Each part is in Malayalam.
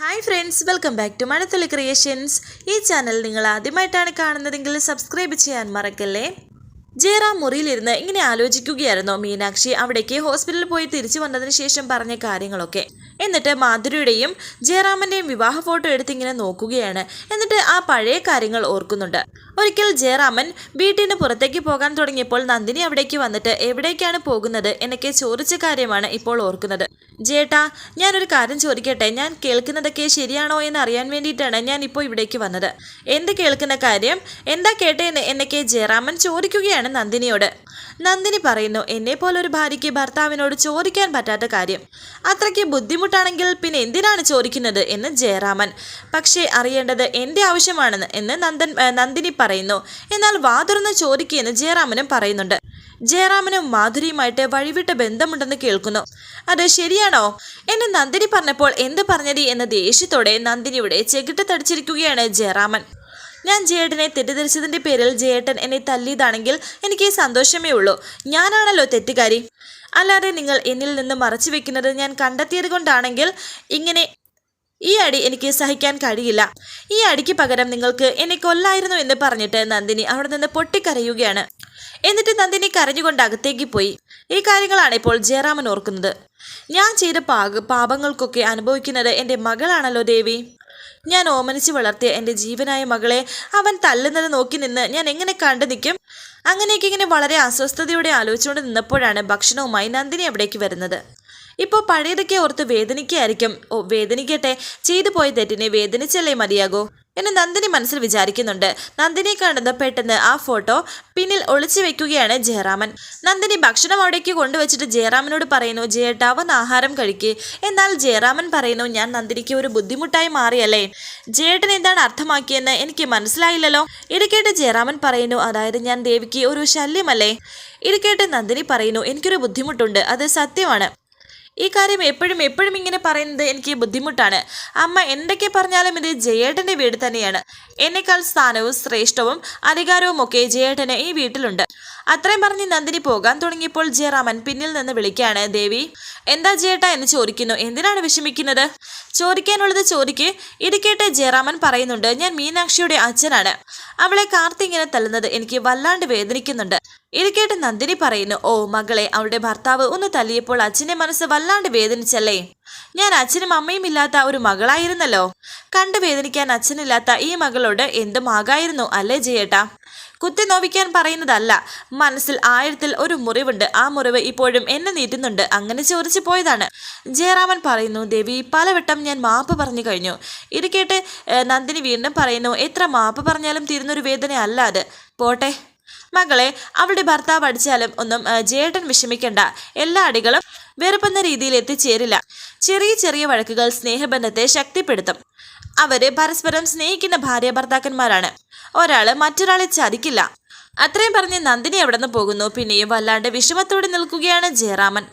Hi friends welcome back to Mazhathulli creations. ഈ ചാനൽ നിങ്ങൾ ആദ്യമായിട്ടാണ് കാണുന്നതെങ്കിൽ സബ്സ്ക്രൈബ് ചെയ്യാൻ മറക്കല്ലേ? ജയറാം മുറിയിലിരുന്ന് ഇങ്ങനെ ആലോചിക്കുകയായിരുന്നു മീനാക്ഷി അവിടേക്ക് ഹോസ്പിറ്റലിൽ പോയി തിരിച്ചു വന്നതിന് ശേഷം പറഞ്ഞ കാര്യങ്ങളൊക്കെ. എന്നിട്ട് മാധുരിയുടെയും ജയറാമന്റെയും വിവാഹ ഫോട്ടോ എടുത്തിങ്ങനെ നോക്കുകയാണ്. എന്നിട്ട് ആ പഴയ കാര്യങ്ങൾ ഓർക്കുന്നുണ്ട്. ഒരിക്കൽ ജയറാമൻ വീട്ടിന് പുറത്തേക്ക് പോകാൻ തുടങ്ങിയപ്പോൾ നന്ദിനി അവിടേക്ക് വന്നിട്ട് എവിടേക്കാണ് പോകുന്നത് എന്നൊക്കെ ചോദിച്ച കാര്യമാണ് ഇപ്പോൾ ഓർക്കുന്നത്. ജേട്ടാ ഞാനൊരു കാര്യം ചോദിക്കട്ടെ? ഞാൻ കേൾക്കുന്നതൊക്കെ ശരിയാണോ എന്ന് അറിയാൻ വേണ്ടിയിട്ടാണ് ഞാൻ ഇപ്പോൾ ഇവിടേക്ക് വന്നത്. എന്ത് കേൾക്കുന്ന കാര്യം? എന്താ കേട്ടേന്ന് എന്നൊക്കെ ജയറാമൻ ചോദിക്കുകയാണ് നന്ദിനിയോട്. നന്ദിനി പറയുന്നു എന്നെ പോലൊരു ഭാര്യയ്ക്ക് ഭർത്താവിനോട് ചോദിക്കാൻ പറ്റാത്ത കാര്യം. അത്രയ്ക്ക് ബുദ്ധിമുട്ടാണെങ്കിൽ പിന്നെ എന്തിനാണ് ചോദിക്കുന്നത്? എന്ന് ജയറാമൻ പക്ഷേ അറിയേണ്ടത് എന്റെ ആവശ്യമാണെന്ന് എന്ന് നന്ദൻ നന്ദിനി പറയുന്നു. എന്നാൽ വാതുറന്ന് ചോദിക്കുകയെന്ന് ജയറാമനും പറയുന്നുണ്ട്. ജയറാമനും മാധുരിയുമായിട്ട് വഴിവിട്ട ബന്ധമുണ്ടെന്ന് കേൾക്കുന്നു. അത് ശരിയാണോ? എന്നെ നന്ദിനി പറഞ്ഞപ്പോൾ എന്ത് പറഞ്ഞതി? എന്ന ദേഷ്യത്തോടെ നന്ദിനിയുടെ ചെകിട്ട് തടിച്ചിരിക്കുകയാണ് ജയറാമൻ ഞാൻ ജയേട്ടനെ തെറ്റിദ്ധരിച്ചതിന്റെ പേരിൽ ജയേട്ടൻ എന്നെ തല്ലിയതാണെങ്കിൽ എനിക്ക് സന്തോഷമേ ഉള്ളൂ. ഞാനാണല്ലോ തെറ്റുകാരി. അല്ലാതെ നിങ്ങൾ എന്നിൽ നിന്ന് മറച്ചു വെക്കുന്നത് ഞാൻ കണ്ടെത്തിയത് കൊണ്ടാണെങ്കിൽ ഇങ്ങനെ ഈ അടി എനിക്ക് സഹിക്കാൻ കഴിയില്ല. ഈ അടിക്ക് പകരം നിങ്ങൾക്ക് എന്നെ കൊല്ലായിരുന്നു എന്ന് പറഞ്ഞിട്ട് നന്ദിനി അവിടെ നിന്ന് പൊട്ടിക്കരയുകയാണ്. എന്നിട്ട് നന്ദിനി കരഞ്ഞുകൊണ്ട് അകത്തേക്ക് പോയി. ഈ കാര്യങ്ങളാണ് ഇപ്പോൾ ജയറാമൻ ഓർക്കുന്നത്. ഞാൻ ചെയ്ത പാപങ്ങൾക്കൊക്കെ അനുഭവിക്കുന്നത് എന്റെ മകളാണല്ലോ ദേവി. ഞാൻ ഓമനിച്ച് വളർത്തിയ എന്റെ ജീവനായ മകളെ അവൻ തല്ലുന്നത് നോക്കി നിന്ന് ഞാൻ എങ്ങനെ കണ്ടു നിൽക്കും? അങ്ങനെയൊക്കെ ഇങ്ങനെ വളരെ അസ്വസ്ഥതയോടെ ആലോചിച്ചുകൊണ്ട് നിന്നപ്പോഴാണ് ഭക്ഷണവുമായി നന്ദിനി അവിടേക്ക് വരുന്നത്. ഇപ്പോൾ പഴയതൊക്കെ ഓർത്ത് വേദനിക്കായിരിക്കും. ഓ വേദനിക്കട്ടെ. ചെയ്തു പോയ തെറ്റിനെ വേദനിച്ചല്ലേ മതിയാകൂ? എന്ന് നന്ദിനി മനസ്സിൽ വിചാരിക്കുന്നുണ്ട്. നന്ദിനിയെ കാണുന്ന പെട്ടെന്ന് ആ ഫോട്ടോ പിന്നിൽ ഒളിച്ചു വെക്കുകയാണ് ജയറാമൻ. നന്ദിനി ഭക്ഷണം അവിടേക്ക് കൊണ്ടുവച്ചിട്ട് ജയറാമനോട് പറയുന്നു ജയേട്ടാ വന്ന് ആഹാരം കഴിക്ക്. എന്നാൽ ജയറാമൻ പറയുന്നു ഞാൻ നന്ദിനിക്ക് ഒരു ബുദ്ധിമുട്ടായി മാറിയല്ലേ. ജയേട്ടൻ എന്താണ് അർത്ഥമാക്കിയെന്ന് എനിക്ക് മനസ്സിലായില്ലല്ലോ. ഇത് കേട്ട് ജയറാമൻ പറയുന്നു അതായത് ഞാൻ ദേവിക്ക് ഒരു ശല്യമല്ലേ? ഇത് കേട്ട് നന്ദിനി പറയുന്നു എനിക്കൊരു ബുദ്ധിമുട്ടുണ്ട്. അത് സത്യമാണ്. ഈ കാര്യം എപ്പോഴും എപ്പോഴും ഇങ്ങനെ പറയുന്നത് എനിക്ക് ബുദ്ധിമുട്ടാണ്. അമ്മ എന്തൊക്കെ പറഞ്ഞാലും ഇത് ജയേട്ടന്റെ വീട് തന്നെയാണ്. എന്നെക്കാൾ സ്ഥാനവും ശ്രേഷ്ഠവും അധികാരവും ഒക്കെ ജയേട്ടന് ഈ വീട്ടിലുണ്ട്. അത്രയും പറഞ്ഞ് നന്ദിനി പോകാൻ തുടങ്ങിയപ്പോൾ ജയറാമൻ പിന്നിൽ നിന്ന് വിളിക്കുകയാണ് ദേവി എന്താ ജയേട്ട എന്ന് ചോദിക്കുന്നു. എന്തിനാണ് വിഷമിക്കുന്നത്? ചോദിക്കാനുള്ളത് ചോദിക്ക് ഇത് കേട്ട് ജയറാമൻ പറയുന്നുണ്ട് ഞാൻ മീനാക്ഷിയുടെ അച്ഛനാണ്. അവളെ കാർത്തി ഇങ്ങനെ തല്ലുന്നത് എനിക്ക് വല്ലാണ്ട് വേദനിക്കുന്നുണ്ട്. ഇത് കേട്ട് നന്ദിനി പറയുന്നു ഓ മകളെ അവളുടെ ഭർത്താവ് ഒന്ന് തല്ലിയപ്പോൾ അച്ഛന്റെ മനസ്സ് വല്ലാണ്ട് വേദനിച്ചല്ലേ? ഞാൻ അച്ഛനും അമ്മയും ഇല്ലാത്ത ഒരു മകളായിരുന്നല്ലോ. കണ്ടു വേദനിക്കാൻ അച്ഛനില്ലാത്ത ഈ മകളോട് എന്തും ആകായിരുന്നു അല്ലേ ജയേട്ടാ? കുത്തി നോവിക്കാൻ പറയുന്നതല്ല. മനസ്സിൽ ആയിരത്തിൽ ഒരു മുറിവുണ്ട്. ആ മുറിവ് ഇപ്പോഴും എന്നെ നീട്ടുന്നുണ്ട്. അങ്ങനെ ചോദിച്ചു പോയതാണ്. ജയറാമൻ പറയുന്നു ദേവി പലവട്ടം ഞാൻ മാപ്പ് പറഞ്ഞു കഴിഞ്ഞു. ഇത് കേട്ട് നന്ദിനി വീണ്ടും പറയുന്നു എത്ര മാപ്പ് പറഞ്ഞാലും തീരുന്നൊരു വേദന അല്ല അത്. പോട്ടെ. മകളെ അവളുടെ ഭർത്താവ് അടിച്ചാലും ഒന്നും ജേട്ടൻ വിഷമിക്കേണ്ട. എല്ലാ അടികളും വെറുപ്പെന്ന രീതിയിൽ എത്തിച്ചേരില്ല. ചെറിയ ചെറിയ വഴക്കുകൾ സ്നേഹബന്ധത്തെ ശക്തിപ്പെടുത്തും. അവർ പരസ്പരം സ്നേഹിക്കുന്ന ഭാര്യ ഭർത്താക്കന്മാരാണ്. ഒരാൾ മറ്റൊരാളെ ചതിക്കില്ല. അത്രയും പറഞ്ഞ് നന്ദിനി എവിടെ നിന്ന് പോകുന്നു? പിന്നെയും വല്ലാണ്ട് വിഷമത്തോടെ നിൽക്കുകയാണ് ജയറാമൻ.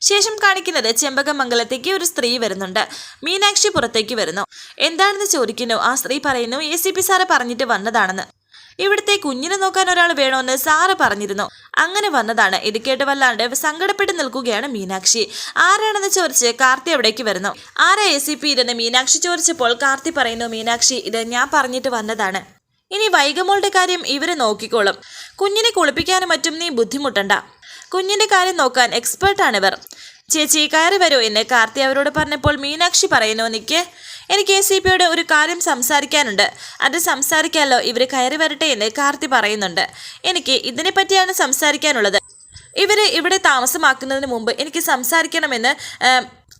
ശേഷം കാണിക്കുന്നത് ചെമ്പകമംഗലത്തേക്ക് ഒരു സ്ത്രീ വരുന്നുണ്ട്. മീനാക്ഷി പുറത്തേക്ക് വരുന്നു. എന്താണെന്ന് ചോദിക്കുന്നു? ആ സ്ത്രീ പറയുന്നു എ സി പി സാറ് പറഞ്ഞിട്ട് വന്നതാണെന്ന്. ഇവിടുത്തെ കുഞ്ഞിനെ നോക്കാൻ ഒരാൾ വേണമെന്ന് സാറ് പറഞ്ഞിരുന്നു. അങ്ങനെ വന്നതാണ്. ഇത് കേട്ട് വല്ലാണ്ട് സങ്കടപ്പെട്ട് നിൽക്കുകയാണ് മീനാക്ഷി. ആരാണെന്ന് ചോദിച്ച് കാർത്തി അവിടേക്ക് വരുന്നു. ആരാ എ സി പി ഇതെന്ന് മീനാക്ഷി ചോദിച്ചപ്പോൾ കാർത്തി പറയുന്നു മീനാക്ഷി ഇത് ഞാൻ പറഞ്ഞിട്ട് വന്നതാണ്. ഇനി വൈകമോളുടെ കാര്യം ഇവർ നോക്കിക്കോളും. കുഞ്ഞിനെ കുളിപ്പിക്കാനും മറ്റും നീ ബുദ്ധിമുട്ടണ്ട. കുഞ്ഞിന്റെ കാര്യം നോക്കാൻ എക്സ്പേർട്ടാണ് ഇവർ ചേച്ചി കയറി വരൂ എന്ന് കാർത്തി അവരോട് പറഞ്ഞപ്പോൾ മീനാക്ഷി പറയുന്നു നിക്ക് എനിക്ക് എ സി പിയോട് ഒരു കാര്യം സംസാരിക്കാനുണ്ട്. അത് സംസാരിക്കാമല്ലോ ഇവർ കയറി വരട്ടെ എന്ന് കാർത്തി പറയുന്നുണ്ട്. എനിക്ക് ഇതിനെപ്പറ്റിയാണ് സംസാരിക്കാനുള്ളത്. ഇവരെ ഇവിടെ താമസമാക്കുന്നതിന് മുമ്പ് എനിക്ക് സംസാരിക്കണമെന്ന്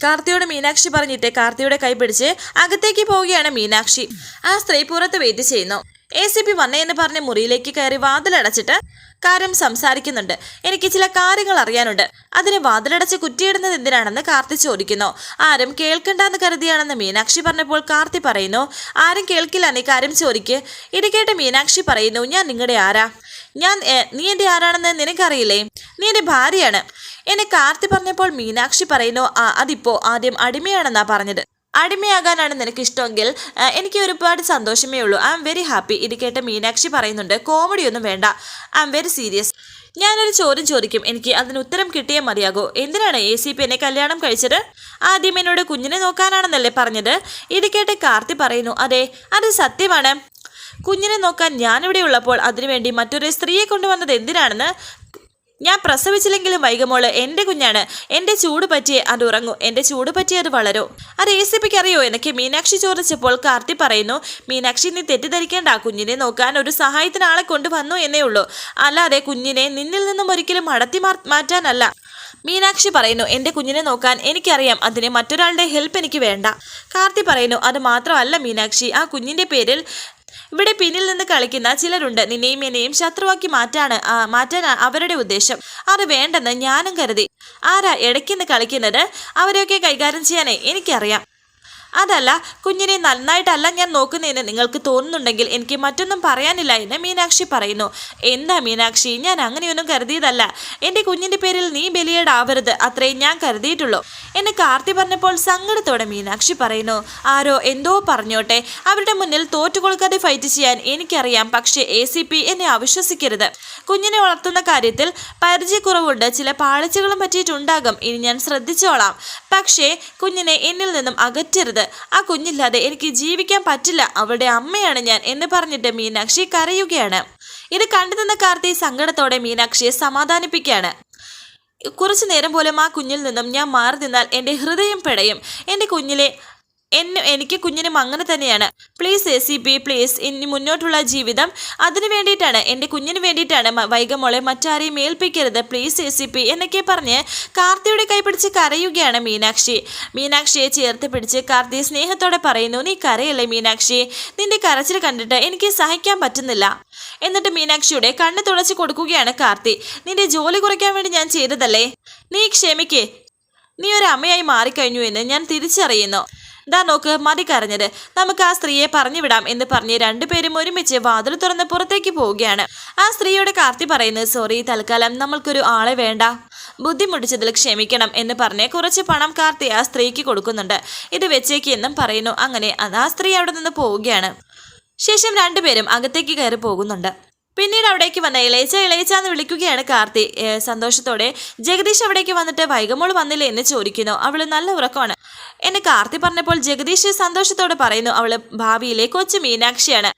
കാർത്തിയോട് മീനാക്ഷി പറഞ്ഞിട്ട് കാർത്തിയുടെ കൈ പിടിച്ച് അകത്തേക്ക് പോവുകയാണ് മീനാക്ഷി. ആ സ്ത്രീ പുറത്ത് വെയിറ്റ് ചെയ്യുന്നു. എ സി പി വന്നേന്ന് പറഞ്ഞ് മുറിയിലേക്ക് കയറി വാതിലടച്ചിട്ട് കാര്യം സംസാരിക്കുന്നുണ്ട്. എനിക്ക് ചില കാര്യങ്ങൾ അറിയാനുണ്ട്. അതിന് വാതിലടച്ച് കുറ്റിയിടുന്നത് എന്തിനാണെന്ന് കാർത്തി ചോദിക്കുന്നു. ആരും കേൾക്കണ്ടെന്ന് കരുതിയാണെന്ന് മീനാക്ഷി പറഞ്ഞപ്പോൾ കാർത്തി പറയുന്നു ആരും കേൾക്കില്ല നീ കാര്യം ചോദിക്ക്. ഇത് കേട്ട് മീനാക്ഷി പറയുന്നു ഞാൻ നിങ്ങളുടെ ആരാ? ഞാൻ നീ എന്റെ ആരാണെന്ന് നിനക്കറിയില്ലേ? നീ എന്റെ ഭാര്യയാണ്. എന്നെ കാർത്തി പറഞ്ഞപ്പോൾ മീനാക്ഷി പറയുന്നു "ആ, അതിപ്പോ ആദ്യം അടിമയാണെന്നാ പറഞ്ഞത്. അടിമയാകാനാണ് നിനക്ക് ഇഷ്ടമെങ്കിൽ എനിക്ക് ഒരുപാട് സന്തോഷമേ ഉള്ളൂ. ഐ എം വെരി ഹാപ്പി ഇത് കേട്ട മീനാക്ഷി പറയുന്നുണ്ട് കോമഡി ഒന്നും വേണ്ട. ഐ എം വെരി സീരിയസ് ഞാനൊരു ചോദ്യം ചോദിക്കും. എനിക്ക് അതിന് ഉത്തരം കിട്ടിയേ മതിയാകൂ. എന്തിനാണ് എ സി പി എന്നെ കല്യാണം കഴിച്ചത്? ആദ്യം എന്നോട് കുഞ്ഞിനെ നോക്കാനാണെന്നല്ലേ പറഞ്ഞത്? ഇത് കേട്ട് കാർത്തി പറയുന്നു അതെ അത് സത്യമാണ്. കുഞ്ഞിനെ നോക്കാൻ ഞാനിവിടെ ഉള്ളപ്പോൾ അതിനുവേണ്ടി മറ്റൊരു സ്ത്രീയെ കൊണ്ടുവന്നത് എന്തിനാണെന്ന് ഞാൻ പ്രസവിച്ചില്ലെങ്കിലും വൈകമോൾ എന്റെ കുഞ്ഞാണ്. എന്റെ ചൂട് പറ്റിയേ അത് ഉറങ്ങൂ. എന്റെ ചൂട് പറ്റിയേ അത് വളരൂ. അത് എ സി പിക്ക് അറിയോ എനിക്ക് മീനാക്ഷി ചോദിച്ചപ്പോൾ കാർത്തി പറയുന്നു മീനാക്ഷി നീ തെറ്റിദ്ധരിക്കേണ്ട. കുഞ്ഞിനെ നോക്കാൻ ഒരു സഹായത്തിന് ആളെ കൊണ്ടുവന്നു എന്നേ ഉള്ളൂ. അല്ലാതെ കുഞ്ഞിനെ നിന്നിൽ നിന്നും ഒരിക്കലും മടത്തി മാറ്റാനല്ല. മീനാക്ഷി പറയുന്നു എന്റെ കുഞ്ഞിനെ നോക്കാൻ എനിക്കറിയാം. അതിന് മറ്റൊരാളുടെ ഹെൽപ്പ് എനിക്ക് വേണ്ട. കാർത്തി പറയുന്നു അത് മാത്രമല്ല മീനാക്ഷി. ആ കുഞ്ഞിന്റെ പേരിൽ ഇവിടെ പിന്നിൽ നിന്ന് കളിക്കുന്ന ചിലരുണ്ട്. നിന്നെയും എന്നെയും ശത്രുവാക്കി മാറ്റാണ് മാറ്റാൻ അവരുടെ ഉദ്ദേശം. അത് വേണ്ടെന്ന് ഞാനും കരുതി. ആരാ ഇടയ്ക്കിന്ന് കളിക്കുന്നത്? അവരെയൊക്കെ കൈകാര്യം ചെയ്യാനേ എനിക്കറിയാം. അതല്ല കുഞ്ഞിനെ നന്നായിട്ടല്ല ഞാൻ നോക്കുന്നതെന്ന് നിങ്ങൾക്ക് തോന്നുന്നുണ്ടെങ്കിൽ എനിക്ക് മറ്റൊന്നും പറയാനില്ല എന്ന് മീനാക്ഷി പറയുന്നു. എന്താ മീനാക്ഷി ഞാൻ അങ്ങനെയൊന്നും കരുതിയതല്ല. എന്റെ കുഞ്ഞിന്റെ പേരിൽ നീ ബലിയേടാവരുത് അത്രയും ഞാൻ കരുതിയിട്ടുള്ളൂ. എന്നെ കാർത്തി പറഞ്ഞപ്പോൾ സങ്കടത്തോടെ മീനാക്ഷി പറയുന്നു ആരോ എന്തോ പറഞ്ഞോട്ടെ അവരുടെ മുന്നിൽ തോറ്റുകൊടുക്കാതെ ഫൈറ്റ് ചെയ്യാൻ എനിക്കറിയാം പക്ഷേ എ സി പി എന്നെ അവിശ്വസിക്കരുത്. കുഞ്ഞിനെ വളർത്തുന്ന കാര്യത്തിൽ പരിചയക്കുറവുണ്ട് ചില പാളിച്ചകളും പറ്റിയിട്ടുണ്ടാകും ഇനി ഞാൻ ശ്രദ്ധിച്ചോളാം. പക്ഷേ കുഞ്ഞിനെ എന്നിൽ നിന്നും അകറ്റരുത് ആ കുഞ്ഞില്ലാതെ എനിക്ക് ജീവിക്കാൻ പറ്റില്ല. അവളുടെ അമ്മയാണ് ഞാൻ എന്ന് പറഞ്ഞിട്ട് മീനാക്ഷി കരയുകയാണ്. ഇത് കണ്ടു നിന്ന കാർത്തി സങ്കടത്തോടെ മീനാക്ഷിയെ സമാധാനിപ്പിക്കുകയാണ്. കുറച്ചു നേരം പോലും ആ കുഞ്ഞിൽ നിന്നും ഞാൻ മാറി നിന്നാൽ എന്റെ ഹൃദയം പിടയും. എന്റെ കുഞ്ഞിലെ എന്നെ എനിക്ക് കുഞ്ഞിനും അങ്ങനെ തന്നെയാണ്. Please A C P please ഇനി മുന്നോട്ടുള്ള ജീവിതം അതിനു വേണ്ടിയിട്ടാണ്. എന്റെ കുഞ്ഞിന് വേണ്ടിയിട്ടാണ്. വൈകമോളെ മറ്റാരെയും ഏൽപ്പിക്കരുത്. പ്ലീസ് എ സി പി എന്നൊക്കെ പറഞ്ഞ് കാർത്തിയുടെ കൈപിടിച്ച് കരയുകയാണ് മീനാക്ഷി. മീനാക്ഷിയെ ചേർത്ത് പിടിച്ച് കാർത്തി സ്നേഹത്തോടെ പറയുന്നു നീ കരയല്ലേ മീനാക്ഷി? നിന്റെ കരച്ചിൽ കണ്ടിട്ട് എനിക്ക് സഹിക്കാൻ പറ്റുന്നില്ല. എന്നിട്ട് മീനാക്ഷിയുടെ കണ്ണ് തുളച്ചു കൊടുക്കുകയാണ് കാർത്തി. നിന്റെ ജോലി കുറയ്ക്കാൻ വേണ്ടി ഞാൻ ചെയ്തതല്ലേ? നീ ക്ഷമിക്കേ. നീ ഒരു അമ്മയായി മാറിക്കഴിഞ്ഞു എന്ന് ഞാൻ തിരിച്ചറിയുന്നു. ദാ നോക്ക് മതി കരഞ്ഞത്. നമുക്ക് ആ സ്ത്രീയെ പറഞ്ഞു വിടാം എന്ന് പറഞ്ഞ് രണ്ടുപേരും ഒരുമിച്ച് വാതിൽ തുറന്ന് പുറത്തേക്ക് പോവുകയാണ്. ആ സ്ത്രീയോട് കാർത്തി പറയുന്നത് സോറി തൽക്കാലം നമ്മൾക്കൊരു ആളെ വേണ്ട. ബുദ്ധിമുട്ടിച്ചതിൽ ക്ഷമിക്കണം എന്ന് പറഞ്ഞ് കുറച്ച് പണം കാർത്തി ആ സ്ത്രീക്ക് കൊടുക്കുന്നുണ്ട്. ഇത് വെച്ചേക്ക് എന്നും പറയുന്നു. അങ്ങനെ അത് ആ സ്ത്രീ അവിടെ നിന്ന് പോവുകയാണ്. ശേഷം രണ്ടുപേരും അകത്തേക്ക് കയറി പോകുന്നുണ്ട്. പിന്നീട് അവിടേക്ക് വന്ന ഇളയച്ച ഇളയച്ച എന്ന് വിളിക്കുകയാണ് കാർത്തി. സന്തോഷത്തോടെ ജഗദീഷ് അവിടേക്ക് വന്നിട്ട് വൈകമോൾ വന്നില്ലേ? എന്ന് ചോദിക്കുന്നു. അവൾ നല്ല ഉറക്കമാണ്. എന്നെ കാർത്തി പറഞ്ഞപ്പോൾ ജഗദീഷ് സന്തോഷത്തോടെ പറയുന്നു. അവൾ ഭാവിയിലെ കൊച്ചു മീനാക്ഷിയാണ്.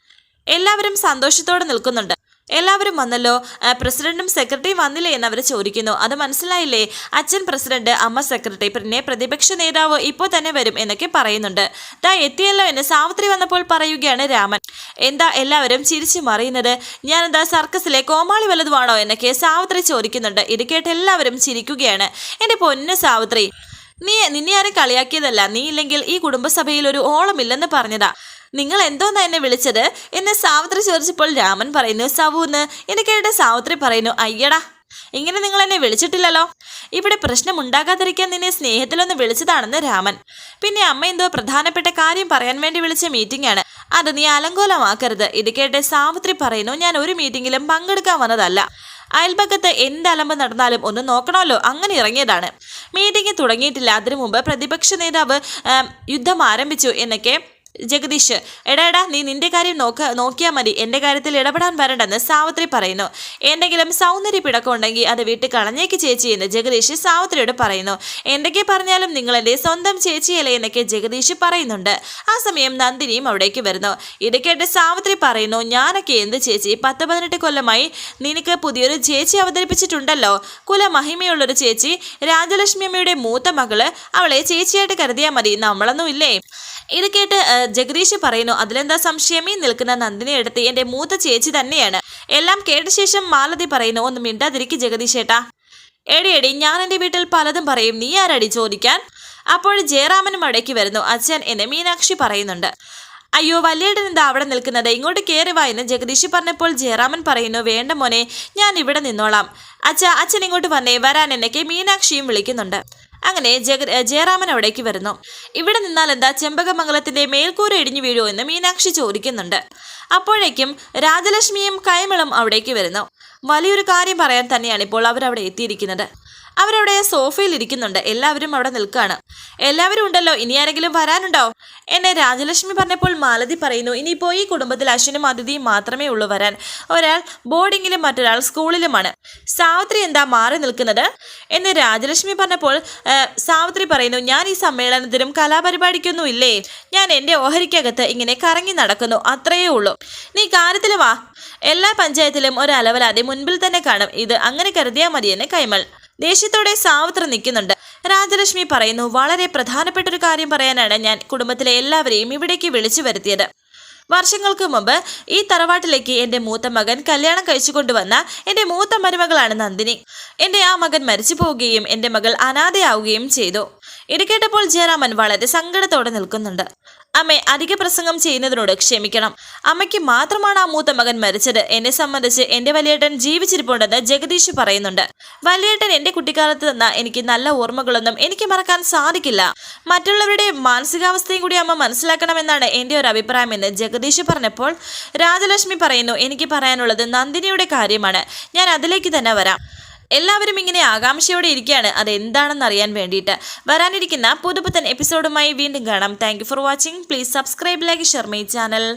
എല്ലാവരും സന്തോഷത്തോടെ നിൽക്കുന്നുണ്ട്. എല്ലാവരും വന്നല്ലോ. പ്രസിഡന്റും സെക്രട്ടറിയും വന്നില്ലേ എന്ന് അവർ ചോദിക്കുന്നു. അത് മനസ്സിലായില്ലേ? അച്ഛൻ പ്രസിഡന്റ് അമ്മ സെക്രട്ടറി പിന്നെ പ്രതിപക്ഷ നേതാവ് ഇപ്പോൾ തന്നെ വരും എന്നൊക്കെ പറയുന്നുണ്ട്. താ എത്തിയല്ലോ എന്ന് സാവിത്രി വന്നപ്പോൾ പറയുകയാണ് രാമൻ. എന്താ എല്ലാവരും ചിരിച്ചു മറിയുന്നത്? ഞാനെന്താ സർക്കസിലെ കോമാളി വലതുവാണോ എന്നൊക്കെ സാവിത്രി ചോദിക്കുന്നുണ്ട്. ഇത് കേട്ട് എല്ലാവരും ചിരിക്കുകയാണ്. എന്റെ പൊന്ന് സാവിത്രി നീ നിന്നെ ആരും കളിയാക്കിയതല്ല. നീ ഇല്ലെങ്കിൽ ഈ കുടുംബസഭയിൽ ഒരു ഓളമില്ലെന്ന് പറഞ്ഞതാ. നിങ്ങൾ എന്തോന്നാ എന്നെ വിളിച്ചത്? എന്നെ സാവിത്രി ചോദിച്ചപ്പോൾ രാമൻ പറയുന്നു സവൂന്ന്. എന്നെ കേട്ട് സാവിത്രി പറയുന്നു അയ്യടാ ഇങ്ങനെ നിങ്ങൾ എന്നെ വിളിച്ചിട്ടില്ലല്ലോ. ഇവിടെ പ്രശ്നം ഉണ്ടാകാതിരിക്കാൻ നിന്നെ സ്നേഹത്തിലൊന്ന് വിളിച്ചതാണെന്ന് രാമൻ. പിന്നെ അമ്മ എന്തോ പ്രധാനപ്പെട്ട കാര്യം പറയാൻ വേണ്ടി വിളിച്ച മീറ്റിംഗ് ആണ്. അത് നീ അലങ്കോലമാക്കരുത്. ഇത് കേട്ട് സാവിത്രി പറയുന്നു ഞാൻ ഒരു മീറ്റിംഗിലും പങ്കെടുക്കാൻ വന്നതല്ല. അയൽപക്കത്ത് എന്ത് അലമ്പ് നടന്നാലും ഒന്ന് നോക്കണമല്ലോ. അങ്ങനെ ഇറങ്ങിയതാണ്. മീറ്റിംഗ് തുടങ്ങിയിട്ടില്ല. അതിനു മുമ്പ് പ്രതിപക്ഷ നേതാവ് യുദ്ധം ആരംഭിച്ചു എന്നൊക്കെ ജഗദീഷ് എടാ എടാ നീ നിന്റെ കാര്യം നോക്ക നോക്കിയാൽ മതി. എന്റെ കാര്യത്തിൽ ഇടപെടാൻ വരണ്ടെന്ന് സാവത്രി പറയുന്നു. എന്തെങ്കിലും സൗന്ദര്യ പിടക്കമുണ്ടെങ്കിൽ അത് വീട്ടിൽ കളഞ്ഞേക്ക് ചേച്ചി എന്ന് ജഗദീഷ് സാവത്രിയോട് പറയുന്നു. എന്തൊക്കെ പറഞ്ഞാലും നിങ്ങൾ എന്റെ സ്വന്തം ചേച്ചിയല്ലേ എന്നൊക്കെ ജഗദീഷ് പറയുന്നുണ്ട്. ആ സമയം നന്ദിനിയും അവിടേക്ക് വരുന്നു. സാവത്രി സാവിത്രി പറയുന്നു ഞാനൊക്കെ എന്ത് ചേച്ചി? പത്ത് പതിനെട്ട് കൊല്ലമായി നിനക്ക് പുതിയൊരു ചേച്ചി അവതരിപ്പിച്ചിട്ടുണ്ടല്ലോ. കുലമഹിമയുള്ളൊരു ചേച്ചി. രാജലക്ഷ്മി അമ്മയുടെ മൂത്ത മകൾ അവളെ ചേച്ചിയായിട്ട് കരുതിയാൽ മതി. നമ്മളൊന്നും ഇല്ലേ? ഇത് കേട്ട് ജഗദീഷ് പറയുന്നു അതിലെന്താ സംശയമേ? നിൽക്കുന്ന നന്ദിനി എടുത്ത് എന്റെ മൂത്ത ചേച്ചി തന്നെയാണ്. എല്ലാം കേട്ട ശേഷം മാലതി പറയുന്നു ഒന്ന് മിണ്ടാതിരിക്കും ജഗദീഷേട്ടാ. എടി എടി ഞാൻ എന്റെ വീട്ടിൽ പലതും പറയും നീ ആരടി ചോദിക്കാൻ? അപ്പോൾ ജയറാമനും അടയ്ക്ക് വരുന്നു അച്ഛൻ എന്നെ മീനാക്ഷി പറയുന്നുണ്ട്. അയ്യോ വല്യേട്ടൻ എന്താ അവിടെ നിൽക്കുന്നത്? ഇങ്ങോട്ട് കയറി വാ എന്ന് ജഗദീഷ് പറഞ്ഞപ്പോൾ ജയറാമൻ പറയുന്നു വേണ്ട മോനെ ഞാൻ ഇവിടെ നിന്നോളാം. അച്ഛ അച്ഛൻ ഇങ്ങോട്ട് വന്നേ വരാൻ എന്നൊക്കെ മീനാക്ഷിയും വിളിക്കുന്നുണ്ട്. അങ്ങനെ ജഗ ജയറാമൻ അവിടേക്ക് വരുന്നു. ഇവിടെ നിന്നാൽ എന്താ ചെമ്പകമംഗലത്തിന്റെ മേൽക്കൂര ഇടിഞ്ഞു വീഴോ എന്ന് മീനാക്ഷി ചോദിക്കുന്നുണ്ട്. അപ്പോഴേക്കും രാജലക്ഷ്മിയും കൈമളും അവിടേക്ക് വരുന്നു. വലിയൊരു കാര്യം പറയാൻ തന്നെയാണ് ഇപ്പോൾ അവരവിടെ എത്തിയിരിക്കുന്നത്. അവരവിടെ സോഫയിൽ ഇരിക്കുന്നുണ്ട്. എല്ലാവരും അവിടെ നിൽക്കുകയാണ് എല്ലാവരും ഉണ്ടല്ലോ. ഇനി ആരെങ്കിലും വരാനുണ്ടോ? എന്നെ രാജലക്ഷ്മി പറഞ്ഞപ്പോൾ മാലതി പറയുന്നു ഇനിയിപ്പോൾ ഈ കുടുംബത്തിൽ അശ്വിനും അതിഥിയും മാത്രമേ ഉള്ളൂ വരാൻ. ഒരാൾ ബോർഡിങ്ങിലും മറ്റൊരാൾ സ്കൂളിലുമാണ്. സാവിത്രി എന്താ മാറി നിൽക്കുന്നത്? എന്ന് രാജലക്ഷ്മി പറഞ്ഞപ്പോൾ സാവിത്രി പറയുന്നു ഞാൻ ഈ സമ്മേളനത്തിനും കലാപരിപാടിക്കൊന്നും ഇല്ലേ? ഞാൻ എന്റെ ഓഹരിക്കകത്ത് ഇങ്ങനെ കറങ്ങി നടക്കുന്നു. അത്രയേ ഉള്ളൂ. നീ കാര്യത്തിൽ വാ. എല്ലാ പഞ്ചായത്തിലും ഒരലവലാതെ മുൻപിൽ തന്നെ കാണും. ഇത് അങ്ങനെ കരുതിയാൽ മതിയെന്ന് കൈമൾ. ദേഷ്യത്തോടെ സാവിത്രി നിൽക്കുന്നുണ്ട്. രാജലക്ഷ്മി പറയുന്നു വളരെ പ്രധാനപ്പെട്ട ഒരു കാര്യം പറയാനാണ് ഞാൻ കുടുംബത്തിലെ എല്ലാവരെയും ഇവിടേക്ക് വിളിച്ചു വരുത്തിയത്. വർഷങ്ങൾക്ക് മുമ്പ് ഈ തറവാട്ടിലേക്ക് എന്റെ മൂത്ത മകൻ കല്യാണം കഴിച്ചു കൊണ്ടുവന്ന എന്റെ മൂത്ത മരുമകളാണ് നന്ദിനി. എന്റെ ആ മകൻ മരിച്ചു പോവുകയും എന്റെ മകൾ അനാഥയാവുകയും ചെയ്തു. ഇത് കേട്ടപ്പോൾ വളരെ സങ്കടത്തോടെ നിൽക്കുന്നുണ്ട്. അമ്മ അധിക പ്രസംഗം ചെയ്യുന്നതിനോട് ക്ഷമിക്കണം. അമ്മയ്ക്ക് മാത്രമാണ് ആ മൂത്ത മകൻ മരിച്ചത്. എന്നെ സംബന്ധിച്ച് എന്റെ വലിയേട്ടൻ ജീവിച്ചിരിപ്പുണ്ടെന്ന് ജഗദീഷ് പറയുന്നുണ്ട്. വലിയേട്ടൻ എന്റെ കുട്ടിക്കാലത്ത് തന്ന എനിക്ക് നല്ല ഓർമ്മകളൊന്നും എനിക്ക് മറക്കാൻ സാധിക്കില്ല. മറ്റുള്ളവരുടെ മാനസികാവസ്ഥയും കൂടി അമ്മ മനസ്സിലാക്കണമെന്നാണ് എന്റെ ഒരു അഭിപ്രായം എന്ന് ജഗദീഷ് പറഞ്ഞപ്പോൾ രാജലക്ഷ്മി പറയുന്നു എനിക്ക് പറയാനുള്ളത് നന്ദിനിയുടെ കാര്യമാണ്. ഞാൻ അതിലേക്ക് തന്നെ വരാം. എല്ലാവരും ഇങ്ങനെ ആകാംക്ഷയോടെ ഇരിക്കുകയാണ്. അത് എന്താണെന്ന് അറിയാൻ വേണ്ടിയിട്ട് വരാനിരിക്കുന്ന പുതുപുത്തൻ എപ്പിസോഡുമായി വീണ്ടും കാണാം. Thank for watching please subscribe like share my channel